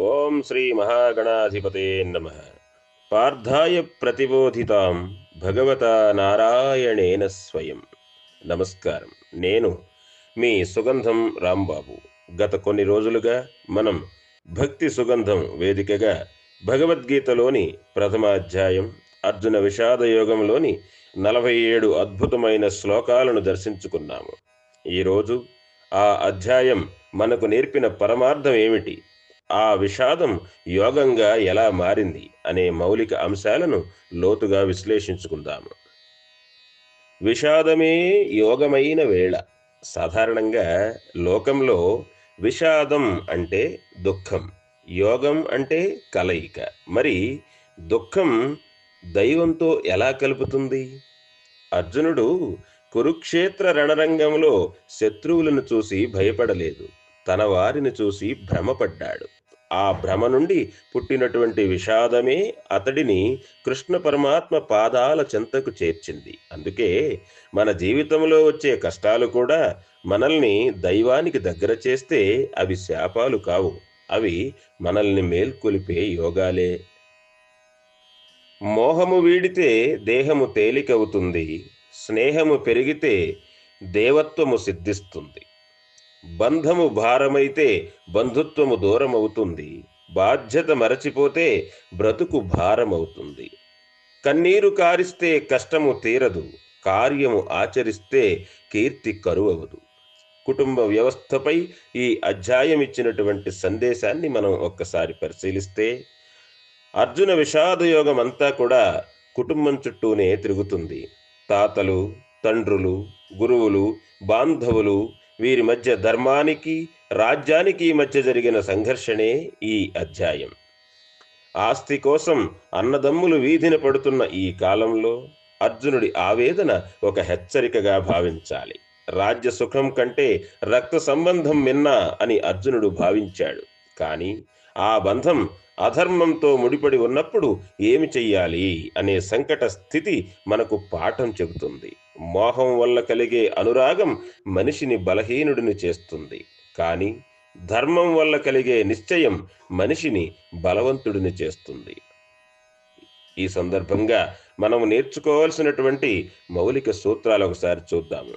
ఓం శ్రీ మహాగణాధిపతే నమ. పార్థాయ ప్రతిబోధితాం భగవత నారాయణేన స్వయం. నమస్కారం. నేను మీ సుగంధం రాంబాబు. గత కొన్ని రోజులుగా మనం భక్తి సుగంధం వేదికగా భగవద్గీతలోని ప్రథమ అధ్యాయం అర్జున విషాద యోగంలోని నలభై ఏడు అద్భుతమైన శ్లోకాలను దర్శించుకున్నాము. ఈరోజు ఆ అధ్యాయం మనకు నేర్పిన పరమార్థం ఏమిటి? ఆ విషాదం యోగంగా ఎలా మారింది అనే మౌలిక అంశాలను లోతుగా విశ్లేషించుకుందాము విషాదమే యోగమైన వేళ. సాధారణంగా లోకంలో విషాదం అంటే దుఃఖం యోగం అంటే కలయిక. మరి దుఃఖం దైవంతో ఎలా కలుపుతుంది? అర్జునుడు కురుక్షేత్ర రణరంగంలో శత్రువులను చూసి భయపడలేదు. తన వారిని చూసి భ్రమపడ్డాడు. ఆ భ్రమ నుండి పుట్టినటువంటి విషాదమే అతడిని కృష్ణ పరమాత్మ పాదాల చెంతకు చేర్చింది. అందుకే మన జీవితంలో వచ్చే కష్టాలు కూడా మనల్ని దైవానికి దగ్గర చేస్తే అవి శాపాలు కావు. అవి మనల్ని మేల్కొలిపే యోగాలే. మోహము వీడితే దేహము తేలికవుతుంది. స్నేహము పెరిగితే దేవత్వము సిద్ధిస్తుంది. బంధము భారమైతే బంధుత్వము దూరమవుతుంది. బాధ్యత మరచిపోతే బ్రతుకు భారమవుతుంది. కన్నీరు కారిస్తే కష్టము తీరదు. కార్యము ఆచరిస్తే కీర్తి కరువవదు. కుటుంబ వ్యవస్థపై ఈ అధ్యాయం ఇచ్చినటువంటి సందేశాన్ని మనం ఒక్కసారి పరిశీలిస్తే అర్జున విషాదయోగం అంతా కూడా కుటుంబం చుట్టూనే తిరుగుతుంది. తాతలు తండ్రులు గురువులు బాంధవులు వీరి మధ్య ధర్మానికి రాజ్యానికి మధ్య జరిగిన సంఘర్షణే ఈ అధ్యాయం. ఆస్తి కోసం అన్నదమ్ములు వీధిన పడుతున్న ఈ కాలంలో అర్జునుడి ఆవేదన ఒక హెచ్చరికగా భావించాలి. రాజ్య సుఖం కంటే రక్త సంబంధం మిన్నా అని అర్జునుడు భావించాడు. కానీ ఆ బంధం అధర్మంతో ముడిపడి ఉన్నప్పుడు ఏమి చెయ్యాలి అనే సంకట స్థితి మనకు పాఠం చెబుతుంది. మోహం వల్ల కలిగే అనురాగం మనిషిని బలహీనుడిని చేస్తుంది. కానీ ధర్మం వల్ల కలిగే నిశ్చయం మనిషిని బలవంతుడిని చేస్తుంది. ఈ సందర్భంగా మనం నేర్చుకోవాల్సినటువంటి మౌలిక సూత్రాలు ఒకసారి చూద్దాము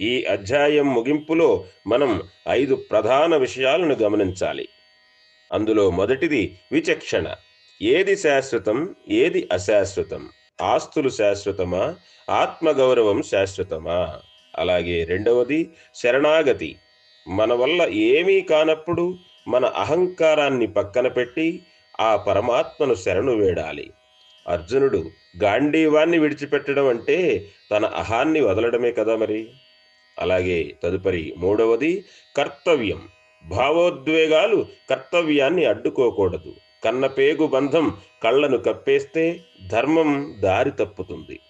ఈ అధ్యాయం ముగింపులో మనం ఐదు ప్రధాన విషయాలను గమనించాలి. అందులో మొదటిది విచక్షణ. ఏది శాశ్వతం ఏది అశాశ్వతం? ఆస్తులు శాశ్వతమా? ఆత్మగౌరవం శాశ్వతమా? అలాగే రెండవది శరణాగతి. మన వల్ల ఏమీ కానప్పుడు మన అహంకారాన్ని పక్కన పెట్టి ఆ పరమాత్మను శరణు వేడాలి. అర్జునుడు గాంధీవాన్ని విడిచిపెట్టడం అంటే తన అహాన్ని వదలడమే కదా మరి? అలాగే తదుపరి మూడవది కర్తవ్యం. భావోద్వేగాలు కర్తవ్యాన్ని అడ్డుకోకూడదు. కన్నపేగు బంధం కళ్ళను కప్పేస్తే ధర్మం దారి తప్పుతుంది.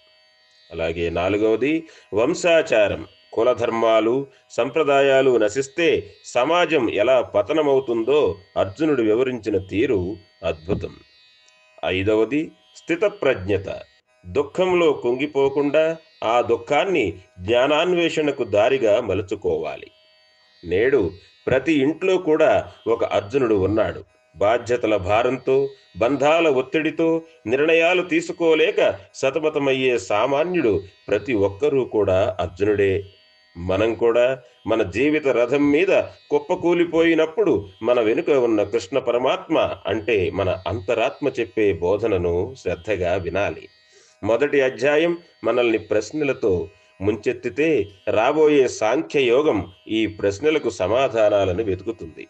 అలాగే నాలుగవది వంశాచారం. కులధర్మాలు సంప్రదాయాలు నశిస్తే సమాజం ఎలా పతనమవుతుందో అర్జునుడు వివరించిన తీరు అద్భుతం. ఐదవది స్థితప్రజ్ఞత. దుఃఖంలో కుంగిపోకుండా ఆ దుఃఖాన్ని జ్ఞానాన్వేషణకు దారిగా మలుచుకోవాలి. నేడు ప్రతి ఇంట్లో కూడా ఒక అర్జునుడు ఉన్నాడు. బాధ్యతల భారంతో బంధాల ఒత్తిడితో నిర్ణయాలు తీసుకోలేక సతమతమయ్యే సామాన్యుడు ప్రతి ఒక్కరూ కూడా అర్జునుడే. మనం కూడా మన జీవిత రథం మీద కుప్పకూలిపోయినప్పుడు మన వెనుక ఉన్న కృష్ణ పరమాత్మ అంటే మన అంతరాత్మ చెప్పే బోధనను శ్రద్ధగా వినాలి. మొదటి అధ్యాయం మనల్ని ప్రశ్నలతో ముంచెత్తితే రాబోయే సాంఖ్యయోగం ఈ ప్రశ్నలకు సమాధానాలను వెతుకుతుంది.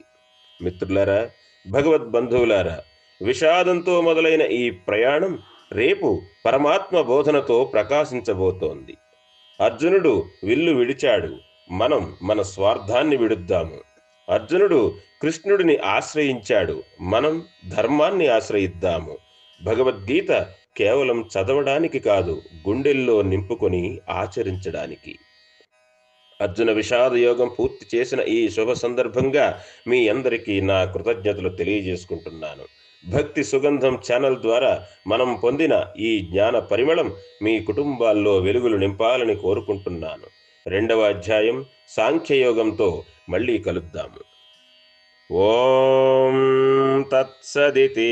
మిత్రులారా భగవద్బంధువులారా విషాదంతో మొదలైన ఈ ప్రయాణం రేపు పరమాత్మ బోధనతో ప్రకాశించబోతోంది. అర్జునుడు విల్లు విడిచాడు. మనం మన స్వార్థాన్ని విడుద్దాము. అర్జునుడు కృష్ణుడిని ఆశ్రయించాడు. మనం ధర్మాన్ని ఆశ్రయిద్దాము. భగవద్గీత కేవలం చదవడానికి కాదు గుండెల్లో నింపుకొని ఆచరించడానికి. అర్జున విషాద యోగం పూర్తి చేసిన ఈ శుభ సందర్భంగా మీ అందరికీ నా కృతజ్ఞతలు తెలియజేసుకుంటున్నాను. భక్తి సుగంధం ఛానల్ ద్వారా మనం పొందిన ఈ జ్ఞాన పరిమళం మీ కుటుంబాల్లో వెలుగులు నింపాలని కోరుకుంటున్నాను. రెండవ అధ్యాయం సాంఖ్యయోగంతో మళ్ళీ కలుద్దాము. ఓం తత్సదితి.